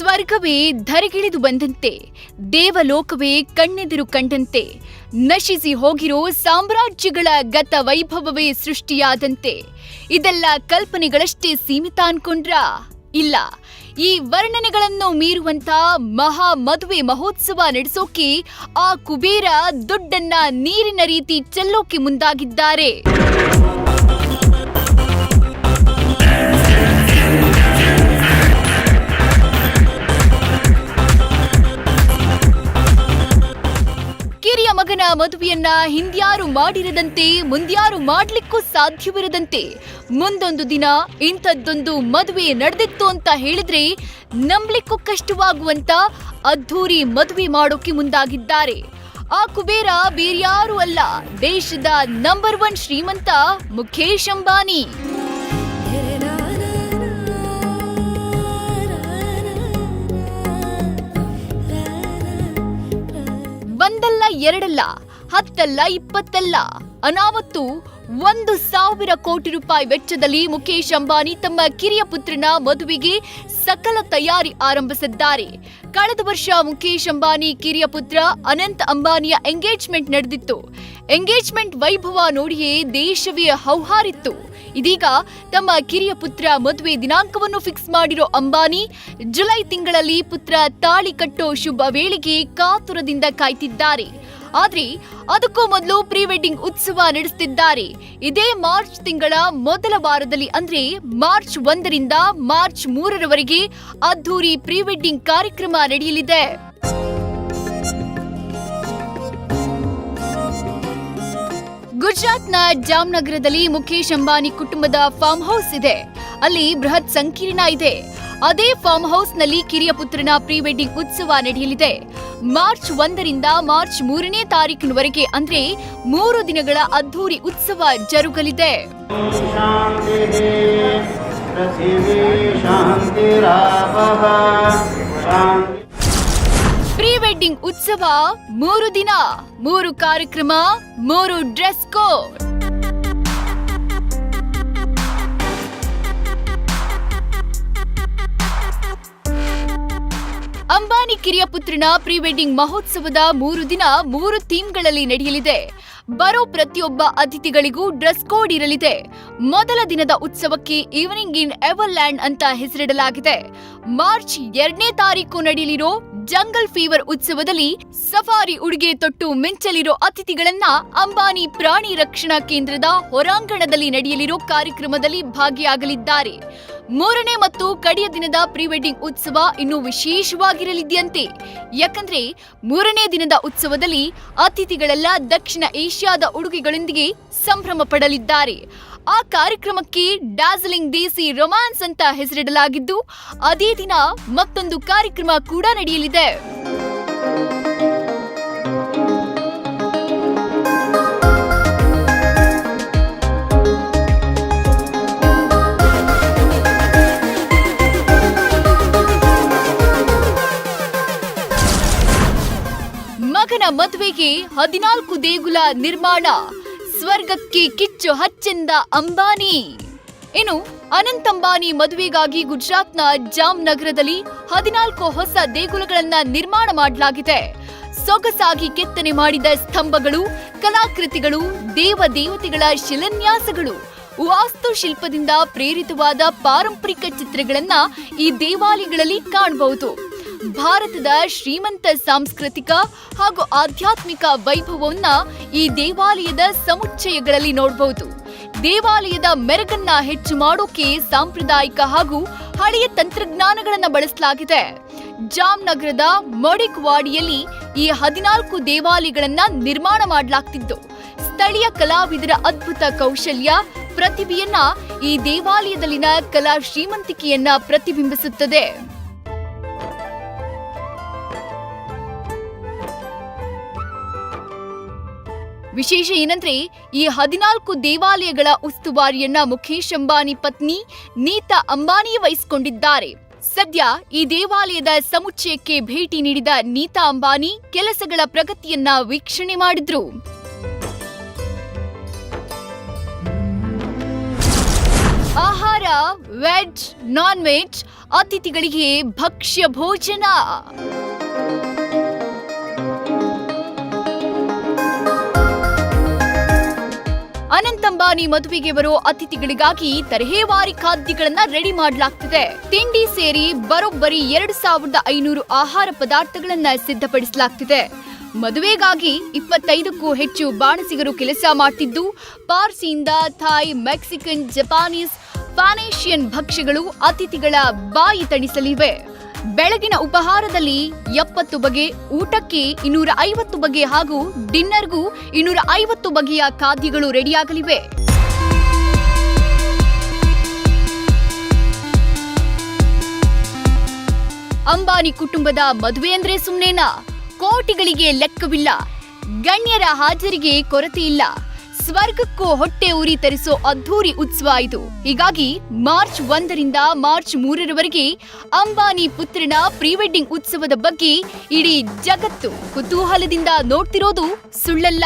ಸ್ವರ್ಗವೇ ಧರೆಗಿಳಿದು ಬಂದಂತೆ, ದೇವಲೋಕವೇ ಕಣ್ಣೆದುರು ಕಂಡಂತೆ, ನಶಿಸಿ ಹೋಗಿರೋ ಸಾಮ್ರಾಜ್ಯಗಳ ಗತ ವೈಭವವೇ ಸೃಷ್ಟಿಯಾದಂತೆ, ಇದೆಲ್ಲ ಕಲ್ಪನೆಗಳಷ್ಟೇ ಸೀಮಿತ ಅನ್ಕೊಂಡ್ರ ಇಲ್ಲ, ಈ ವರ್ಣನೆಗಳನ್ನು ಮೀರುವಂತ ಮಹಾ ಮದುವೆ ಮಹೋತ್ಸವ ನಡೆಸೋಕೆ ಆ ಕುಬೇರ ದುಡ್ಡನ್ನ ನೀರಿನ ರೀತಿ ಚೆಲ್ಲೋಕೆ ಮುಂದಾಗಿದ್ದಾರೆ. ಮಗನ ಮದುವೆಯನ್ನ ಹಿಂದ್ಯಾರು ಮಾಡಿರದಂತೆ, ಮುಂದ್ಯಾರು ಮಾಡ್ಲಿಕ್ಕೂ ಸಾಧ್ಯವಿರದಂತೆ ಮುಂದೊಂದು ದಿನ ಇಂಥದ್ದೊಂದು ಮದುವೆ ನಡೆದಿತ್ತು ಅಂತ ಹೇಳಿದ್ರೆ ನಂಬ್ಲಿಕ್ಕೂ ಕಷ್ಟವಾಗುವಂತ ಅದ್ಧೂರಿ ಮದುವೆ ಮಾಡೋಕೆ ಮುಂದಾಗಿದ್ದಾರೆ. ಆ ಕುಬೇರ ಬೇರ್ಯಾರು ಅಲ್ಲ, ದೇಶದ ನಂಬರ್ ಒನ್ ಶ್ರೀಮಂತ ಮುಖೇಶ್ ಅಂಬಾನಿ. ಎರಡಲ್ಲ, ಹತ್ತಲ್ಲ, ಇಪ್ಪತ್ತಲ್ಲ. ಅನಾವತ್ತು ಒಂದು ಸಾವಿರ ಕೋಟಿ ರೂಪಾಯಿ ವೆಚ್ಚದಲ್ಲಿ ಮುಖೇಶ್ ಅಂಬಾನಿ ತಮ್ಮ ಕಿರಿಯ ಪುತ್ರನ ಮದುವೆಗೆ ಸಕಲ ತಯಾರಿ ಆರಂಭಿಸಿದ್ದಾರೆ. ಕಳೆದ ವರ್ಷ ಮುಖೇಶ್ ಅಂಬಾನಿ ಕಿರಿಯ ಪುತ್ರ ಅನಂತ್ ಅಂಬಾನಿಯ ಎಂಗೇಜ್ಮೆಂಟ್ ನಡೆದಿತ್ತು. ಎಂಗೇಜ್ಮೆಂಟ್ ವೈಭವ ನೋಡಿಯೇ ದೇಶವೇ ಹೌಹಾರಿತ್ತು. ಇದೀಗ ತಮ್ಮ ಕಿರಿಯ ಪುತ್ರ ಮದುವೆ ದಿನಾಂಕವನ್ನು ಫಿಕ್ಸ್ ಮಾಡಿರೋ ಅಂಬಾನಿ ಜುಲೈ ತಿಂಗಳಲ್ಲಿ ಪುತ್ರ ತಾಳಿ ಕಟ್ಟೋ ಶುಭ ವೇಳೆಗೆ ಕಾತುರದಿಂದ ಕಾಯ್ತಿದ್ದಾರೆ. ಆದ್ರೆ ಅದಕ್ಕೂ ಮೊದಲು ಪ್ರೀ ವೆಡ್ಡಿಂಗ್ ಉತ್ಸವ ನಡೆಸುತ್ತಿದ್ದಾರೆ ಇದೇ ಮಾರ್ಚ್ ತಿಂಗಳ ಮೊದಲ ವಾರದಲ್ಲಿ ಅಂದ್ರೆ ಮಾರ್ಚ್ ಒಂದರಿಂದ ಮಾರ್ಚ್ ಮೂರರವರೆಗೆ ಅದ್ಧೂರಿ ಪ್ರೀ ವೆಡ್ಡಿಂಗ್ ಕಾರ್ಯಕ್ರಮ ನಡೆಯಲಿದೆ. ಗುಜರಾತ್ನ ಜಾಮ್ನಗರದಲ್ಲಿ ಮುಖೇಶ್ ಅಂಬಾನಿ ಕುಟುಂಬದ ಫಾರ್ಮ್ ಹೌಸ್ ಇದೆ. ಅಲ್ಲಿ ಬೃಹತ್ ಸಂಕೀರ್ಣ ಇದೆ. ಅದೇ ಫಾರ್ಮ್ ಹೌಸ್ನಲ್ಲಿ ಕಿರಿಯ ಪುತ್ರನ ಪ್ರೀ ವೆಡ್ಡಿಂಗ್ ಉತ್ಸವ ನಡೆಯಲಿದೆ. ಮಾರ್ಚ್ ಒಂದರಿಂದ ಮಾರ್ಚ್ ಮೂರನೇ ತಾರೀಕಿನವರೆಗೆ ಅಂದ್ರೆ ಮೂರು ದಿನಗಳ ಅದ್ಧೂರಿ ಉತ್ಸವ ಜರುಗಲಿದೆ. ಪ್ರೀ ವೆಡ್ಡಿಂಗ್ ಉತ್ಸವ ಮೂರು ದಿನ, ಮೂರು ಕಾರ್ಯಕ್ರಮ, ಮೂರು ಡ್ರೆಸ್ ಕೋಡ್. ಕಿರಿಯ ಪುತ್ರನ ಪ್ರೀ ವೆಡ್ಡಿಂಗ್ ಮಹೋತ್ಸವದ ಮೂರು ದಿನ ಮೂರು ಥೀಮ್ಗಳಲ್ಲಿ ನಡೆಯಲಿದೆ. ಬರೋ ಪ್ರತಿಯೊಬ್ಬ ಅತಿಥಿಗಳಿಗೂ ಡ್ರೆಸ್ ಕೋಡ್ ಇರಲಿದೆ. ಮೊದಲ ದಿನದ ಉತ್ಸವಕ್ಕೆ ಈವ್ನಿಂಗ್ ಇನ್ ಎವರ್ಲ್ಯಾಂಡ್ ಅಂತ ಹೆಸರಿಡಲಾಗಿದೆ. ಮಾರ್ಚ್ ಎರಡನೇ ತಾರೀಕು ನಡೆಯಲಿರೋ ಜಂಗಲ್ ಫೀವರ್ ಉತ್ಸವದಲ್ಲಿ ಸಫಾರಿ ಉಡುಗೆ ತೊಟ್ಟು ಮಿಂಚಲಿರೋ ಅತಿಥಿಗಳನ್ನ ಅಂಬಾನಿ ಪ್ರಾಣಿ ರಕ್ಷಣಾ ಕೇಂದ್ರದ ಹೊರಾಂಗಣದಲ್ಲಿ ನಡೆಯಲಿರೋ ಕಾರ್ಯಕ್ರಮದಲ್ಲಿ ಭಾಗಿಯಾಗಲಿದ್ದಾರೆ. ಮೂರನೇ ಮತ್ತು ಕಡೆಯ ದಿನದ ಪ್ರೀ ವೆಡ್ಡಿಂಗ್ ಉತ್ಸವ ಇನ್ನೂ ವಿಶೇಷವಾಗಿರಲಿದೆಯಂತೆ. ಯಾಕಂದ್ರೆ ಮೂರನೇ ದಿನದ ಉತ್ಸವದಲ್ಲಿ ಅತಿಥಿಗಳೆಲ್ಲ ದಕ್ಷಿಣ ಏಷ್ಯಾದ ಉಡುಗೆಗಳೊಂದಿಗೆ ಸಂಭ್ರಮ ಪಡಲಿದ್ದಾರೆ. ಆ ಕಾರ್ಯಕ್ರಮಕ್ಕೆ ಡಾರ್ಜಿಲಿಂಗ್ ದೇಸಿ ರೊಮ್ಯಾನ್ಸ್ ಅಂತ ಹೆಸರಿಡಲಾಗಿದ್ದು, ಅದೇ ದಿನ ಮತ್ತೊಂದು ಕಾರ್ಯಕ್ರಮ ಕೂಡ ನಡೆಯಲಿದೆ. ಮದುವೆಗೆ ಹದಿನಾಲ್ಕು ದೇಗುಲ ನಿರ್ಮಾಣ. ಸ್ವರ್ಗಕ್ಕೆ ಕಿಚ್ಚು ಹಚ್ಚಿಂದ ಅಂಬಾನಿ. ಇನ್ನು ಅನಂತ್ ಅಂಬಾನಿ ಮದುವೆಗಾಗಿ ಗುಜರಾತ್ನ ಜಾಮ್ ನಗರದಲ್ಲಿ ಹದಿನಾಲ್ಕು ಹೊಸ ದೇಗುಲಗಳನ್ನ ನಿರ್ಮಾಣ ಮಾಡಲಾಗಿದೆ. ಸೊಗಸಾಗಿ ಕೆತ್ತನೆ ಮಾಡಿದ ಸ್ತಂಭಗಳು, ಕಲಾಕೃತಿಗಳು ದೇವ ದೇವತೆಗಳ ಶಿಲಾನ್ಯಾಸಗಳು, ವಾಸ್ತುಶಿಲ್ಪದಿಂದ ಪ್ರೇರಿತವಾದ ಪಾರಂಪರಿಕ ಚಿತ್ರಗಳನ್ನ ಈ ದೇವಾಲಯಗಳಲ್ಲಿ ಕಾಣಬಹುದು. ಭಾರತದ ಶ್ರೀಮಂತ ಸಾಂಸ್ಕೃತಿಕ ಹಾಗೂ ಆಧ್ಯಾತ್ಮಿಕ ವೈಭವವನ್ನ ಈ ದೇವಾಲಯದ ಸಮುಚ್ಚಯಗಳಲ್ಲಿ ನೋಡಬಹುದು ದೇವಾಲಯದ ಮೆರಗನ್ನ ಹೆಚ್ಚು ಮಾಡೋಕೆ ಸಾಂಪ್ರದಾಯಿಕ ಹಾಗೂ ಹಳೆಯ ತಂತ್ರಜ್ಞಾನಗಳನ್ನ ಬಳಸಲಾಗಿದೆ. ಜಾಮ್ನಗರದ ಮಡಿಕ್ವಾಡಿಯಲ್ಲಿ ಈ ಹದಿನಾಲ್ಕು ದೇವಾಲಯಗಳನ್ನ ನಿರ್ಮಾಣ ಮಾಡಲಾಗ್ತಿದ್ದು ಸ್ಥಳೀಯ ಕಲಾವಿದರ ಅದ್ಭುತ ಕೌಶಲ್ಯ, ಪ್ರತಿಭೆಯನ್ನ ಈ ದೇವಾಲಯದಲ್ಲಿನ ಕಲಾ ಶ್ರೀಮಂತಿಕೆಯನ್ನ ಪ್ರತಿಬಿಂಬಿಸುತ್ತದೆ. ವಿಶೇಷ ಏನಂದ್ರೆ ಈ ಹದಿನಾಲ್ಕು ದೇವಾಲಯಗಳ ಉಸ್ತುವಾರಿಯನ್ನ ಮುಖೇಶ್ ಅಂಬಾನಿ ಪತ್ನಿ ನೀತಾ ಅಂಬಾನಿ ವಹಿಸಿಕೊಂಡಿದ್ದಾರೆ. ಸದ್ಯ ಈ ದೇವಾಲಯದ ಸಮುಚ್ಚಯಕ್ಕೆ ಭೇಟಿ ನೀಡಿದ ನೀತಾ ಅಂಬಾನಿ ಕೆಲಸಗಳ ಪ್ರಗತಿಯನ್ನ ವೀಕ್ಷಣೆ ಮಾಡಿದ್ರು. ಆಹಾರ, ವೆಜ್ ನಾನ್ ವೆಜ್ ಅತಿಥಿಗಳಿಗೆ ಭಕ್ಷ್ಯ ಭೋಜನ. ಅನಂತಂಬಾನಿ ಮದುವೆಗೆ ಬರೋ ಅತಿಥಿಗಳಿಗಾಗಿ ತರಹೇವಾರಿ ಖಾದ್ಯಗಳನ್ನ ರೆಡಿ ಮಾಡಲಾಗ್ತಿದೆ. ತಿಂಡಿ ಸೇರಿ ಬರೋಬ್ಬರಿ ಎರಡು ಸಾವಿರದ ಐನೂರು ಆಹಾರ ಪದಾರ್ಥಗಳನ್ನ ಸಿದ್ಧಪಡಿಸಲಾಗ್ತಿದೆ. ಮದುವೆಗಾಗಿ ಇಪ್ಪತ್ತೈದಕ್ಕೂ ಹೆಚ್ಚು ಬಾಣಸಿಗರು ಕೆಲಸ ಮಾಡ್ತಿದ್ದು, ಪಾರ್ಸಿಯಿಂದ Thai, Mexican, Japanese, pan Asian ಭಕ್ಷ್ಯಗಳು ಅತಿಥಿಗಳ ಬಾಯಿ ತಣಿಸಲಿವೆ. ಬೆಳಗಿನ ಉಪಹಾರದಲ್ಲಿ ಎಪ್ಪತ್ತು ಬಗೆ ಊಟಕ್ಕೆ ಇನ್ನೂರ ಐವತ್ತು ಬಗೆ ಹಾಗೂ ಡಿನ್ನರ್ಗೂ ಇನ್ನೂರ ಐವತ್ತು ಬಗೆಯ ಖಾದ್ಯಗಳು ರೆಡಿಯಾಗಲಿವೆ. ಅಂಬಾನಿ ಕುಟುಂಬದ ಮದುವೆ ಅಂದ್ರೆ ಸುಮ್ಮನೇನಾ ಕೋಟಿಗಳಿಗೆ ಲೆಕ್ಕವಿಲ್ಲ. ಗಣ್ಯರ ಹಾಜರಿಗೆ ಕೊರತೆ ಇಲ್ಲ. ಸ್ವರ್ಗಕ್ಕೂ ಹೊಟ್ಟೆ ಉರಿ ತರಿಸೋ ಅದ್ಧೂರಿ ಉತ್ಸವ ಇದು. ಹೀಗಾಗಿ ಮಾರ್ಚ್ ಒಂದರಿಂದ ಮಾರ್ಚ್ ಮೂರರವರೆಗೆ ಅಂಬಾನಿ ಪುತ್ರನ ಪ್ರೀ ವೆಡ್ಡಿಂಗ್ ಉತ್ಸವದ ಬಗ್ಗೆ ಇಡೀ ಜಗತ್ತು ಕುತೂಹಲದಿಂದ ನೋಡ್ತಿರೋದು ಸುಳ್ಳಲ್ಲ.